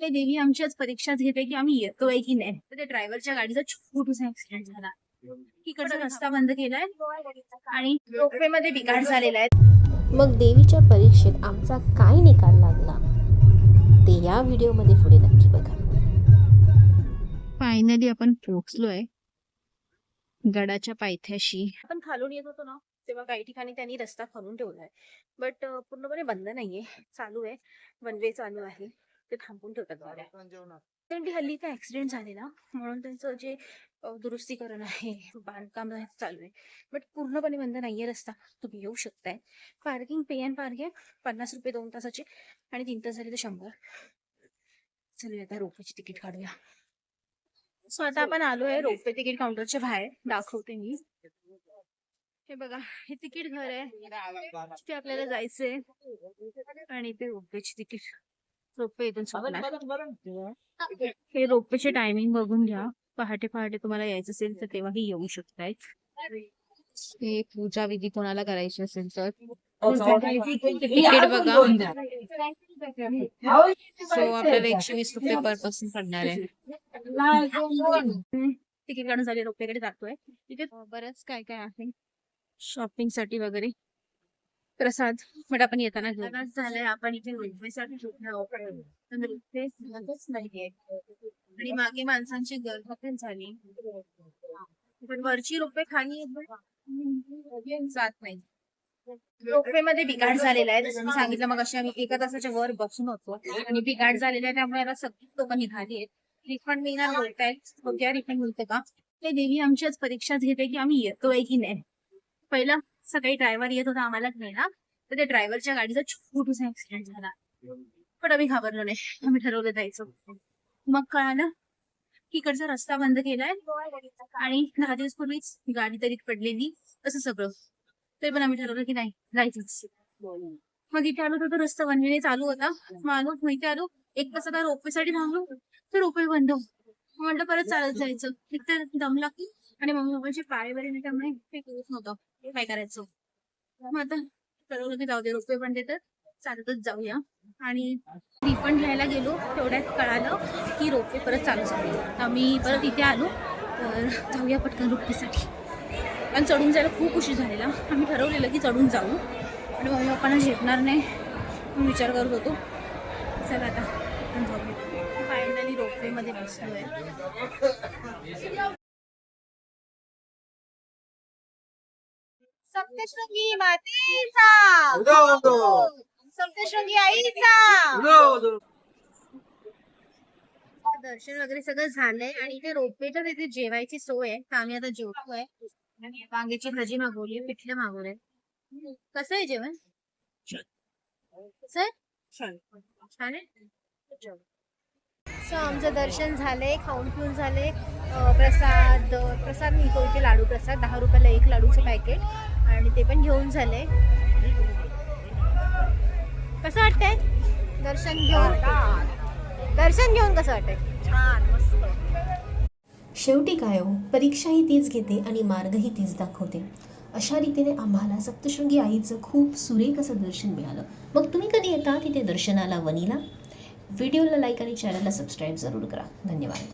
ते देवी आमची आज परीक्षा घेते की आम्ही येतोय की नाही. तर त्या ड्रायव्हरच्या गाडीचा छोटूसा ऍक्सिडेंट झाला. तिकडचा रस्ता बंद केलाय आणि रोपवे मध्ये बिघाड झालेला आहे. मग देवीच्या परीक्षेत आमचा काय निकाल लागला? ते या व्हिडिओमध्ये पुढे नक्की बघा. फायनली आपण पोहोचलोय गडाच्या पायथ्याशी. आपण खालून येत होतो ना तेव्हा काही ठिकाणी त्यांनी रस्ता खणून ठेवलाय. बट पूर्णपणे बंद नाहीये. चालू आहे. वन वे चालू आहे. ते थांबून ठेवतात गाड्या. कारण की हल्ली इथे ऍक्सिडेंट झालेला म्हणून त्यांचं जे दुरुस्तीकरण आहे बांधकाम आहे, चालू आहे. बट पूर्णपणे बंद नाहीये रस्ता. तुम्ही येऊ शकताय. पार्किंग पे अँड पार्क आहे. पन्नास रुपये दोन तासाचे आणि तीन तास झाले तर शंभर. चलूया आता रोपवेची तिकीट काढूया. सो आता आपण आलोय रोपवे तिकीट काउंटरच्या बाहेर. दाखवते मी. हे बघा हे तिकीट घर आहे. तिथे आपल्याला जायचंय. आणि ते रोपवेची तिकीट. इथून सुटणार. हे. रोपवेचे टायमिंग बघून घ्या. पहाटे पहाटे तुम्हाला यायचं असेल तर तेव्हाही येऊ शकताय हे पूजा विधी कोणाला करायची असेल तर? तिकीट बघा. सो आपल्याला एकशे वीस रुपये पर पर्सन पडणार आहे. तिकीट काढून झाले रोपवेकडे जातोय तिथे बरंच काय काय आहे? शॉपिंगसाठी वगैरे. प्रसाद बट आपण येताना घेऊ झालंय आपण इथे पण नाहीये. आणि मागे माणसांची गर्दी पण झाली. पण वरची रोपवे खाली जात नाही. रोपवे मध्ये बिघाड झालेला आहे. जसं मी सांगितलं मग अशी आम्ही एका तासाच्या वर बसून होतो. आणि बिघाड झालेला आहे त्यामुळे आता सगळी लोक निघाली आहेत. रिफंड मिळणार बोलतायत बघूया रिफंड मिळते का? ते देवी आमची आज परीक्षा घेते की आम्ही येतोय की नाही. पहिला सकाळी ड्रायव्हर येत होता आम्हाला घ्यायला तर त्या ड्रायव्हरच्या गाडीचा छोटूसा ऍक्सिडेंट झाला. पण आम्ही घाबरलो नाही. आम्ही ठरवलं जायचं. मग कळालं की इकडचा रस्ता बंद केलाय आणि दहा दिवस पूर्वीच गाडी तरी पडलेली असं सगळं. तरी पण आम्ही ठरवलं की नाही जायचंच. मग इथे आलो तर रस्ता रस्ता बनविणे चालू होता. मग आलो माहिती इथे आलो. एक तास आता रोपवेसाठी थांबलो तर रोपवे बंद. म्हणलं म्हटलं परत चालत जायचं. एक तर दमला की आणि मम्मी पप्पांचे पाळी वगैरे नाही त्यामुळे ते करत नव्हतं. काय करायचं? मग आता ठरवलं की जाऊ दे. रोपवे पण देतात. तर चालतच जाऊया. आणि रिफंड घ्यायला गेलो. तेवढ्यात कळालं की रोपवे परत चालू झाले. आम्ही परत इथे आलो. तर जाऊया पटकन रोपवेसाठी. पण चढून जायला खूप उशीर झालेला. आम्ही ठरवलेलं की चढून जाऊ. आणि मम्मी पप्पांना झेपणार नाही मी विचार करत होतो. चला आता जाऊया. फायनली रोपवेमध्ये बसलोय. सप्तशृंगी मातेचा. सप्तशृंगी आईचा. दर्शन वगैरे सगळं झालंय आणि इथे रोपवेच्या तिथे जेवायची सोय आहे. तर आम्ही आता जेवतोय. वांग्याची भाजी मागवली पिठलं मागवलंय. कसं आहे जेवण? कसं आहे छान आहे? सो आमचं दर्शन झालंय खाऊन पिऊन झाले प्रसाद प्रसाद मिळतो इथे लाडू प्रसाद दहा रुपयाला एक लाडूचं पॅकेट आणि ते पण घेऊन झालंय कसं वाटतंय? दर्शन घेऊन? दर्शन घेऊन कसं वाटतंय? शेवटी काय हो? परीक्षा ही तीच घेते आणि मार्गही तीच दाखवते. अशा रीतीने आम्हाला सप्तशृंगी आईचं खूप सुरेख असं दर्शन मिळालं. मग तुम्ही कधी येता तिथे दर्शनाला वनीला व्हिडिओला लाईक आणि चॅनलला सबस्क्राईब जरूर करा. धन्यवाद.